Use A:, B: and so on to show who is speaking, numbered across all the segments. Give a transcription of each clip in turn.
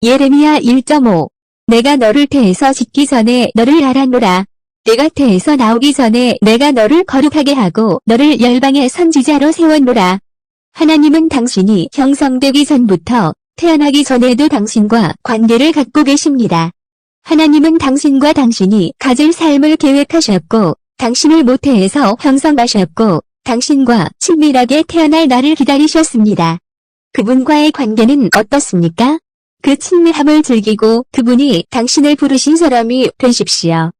A: 예레미야 1.5 내가 너를 태에서 짓기 전에 너를 알았노라. 내가 태에서 나오기 전에 내가 너를 거룩하게 하고 너를 열방의 선지자로 세웠노라. 하나님은 당신이 형성되기 전부터 태어나기 전에도 당신과 관계를 갖고 계십니다. 하나님은 당신과 당신이 가질 삶을 계획하셨고 당신을 모태에서 형성하셨고 당신과 친밀하게 태어날 날을 기다리셨습니다. 그분과의 관계는 어떻습니까? 그 친밀함을 즐기고 그분이 당신을 부르신 사람이 되십시오.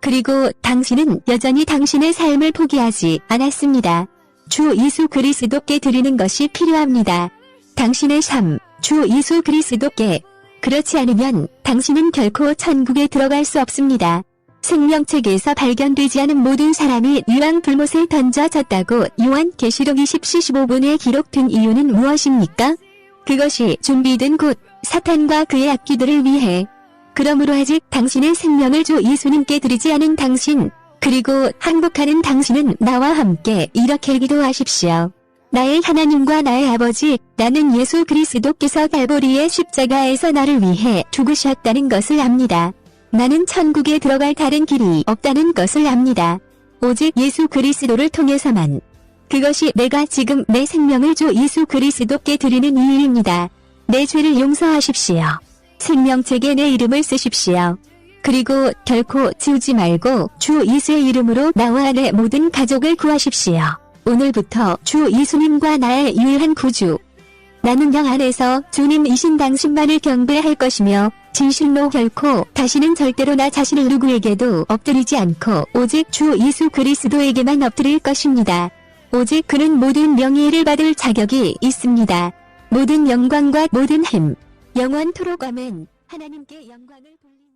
A: 그리고 당신은 여전히 당신의 삶을 포기하지 않았습니다. 주 예수 그리스도께 드리는 것이 필요합니다. 당신의 삶, 주 예수 그리스도께. 그렇지 않으면 당신은 결코 천국에 들어갈 수 없습니다. 생명책에서 발견되지 않은 모든 사람이 유황 불못에 던져졌다고 요한 계시록 20시 15분에 기록된 이유는 무엇입니까? 그것이 준비된 곳, 사탄과 그의 악기들을 위해. 그러므로 아직 당신의 생명을 주 예수님께 드리지 않은 당신, 그리고 항복하는 당신은 나와 함께 이렇게 기도하십시오. 나의 하나님과 나의 아버지, 나는 예수 그리스도께서 갈보리의 십자가에서 나를 위해 죽으셨다는 것을 압니다. 나는 천국에 들어갈 다른 길이 없다는 것을 압니다. 오직 예수 그리스도를 통해서만. 그것이 내가 지금 내 생명을 주 예수 그리스도께 드리는 이유입니다. 내 죄를 용서하십시오. 생명책에 내 이름을 쓰십시오. 그리고 결코 지우지 말고 주 예수의 이름으로 나와 내 모든 가족을 구하십시오. 오늘부터 주 예수님과 나의 유일한 구주. 나는 영 안에서 주님이신 당신만을 경배할 것이며 진실로 결코 다시는 절대로 나 자신을 누구에게도 엎드리지 않고 오직 주 예수 그리스도에게만 엎드릴 것입니다. 오직 그는 모든 명예를 받을 자격이 있습니다. 모든 영광과 모든 힘, 영원토록 아멘. 하나님께 영광을 돌리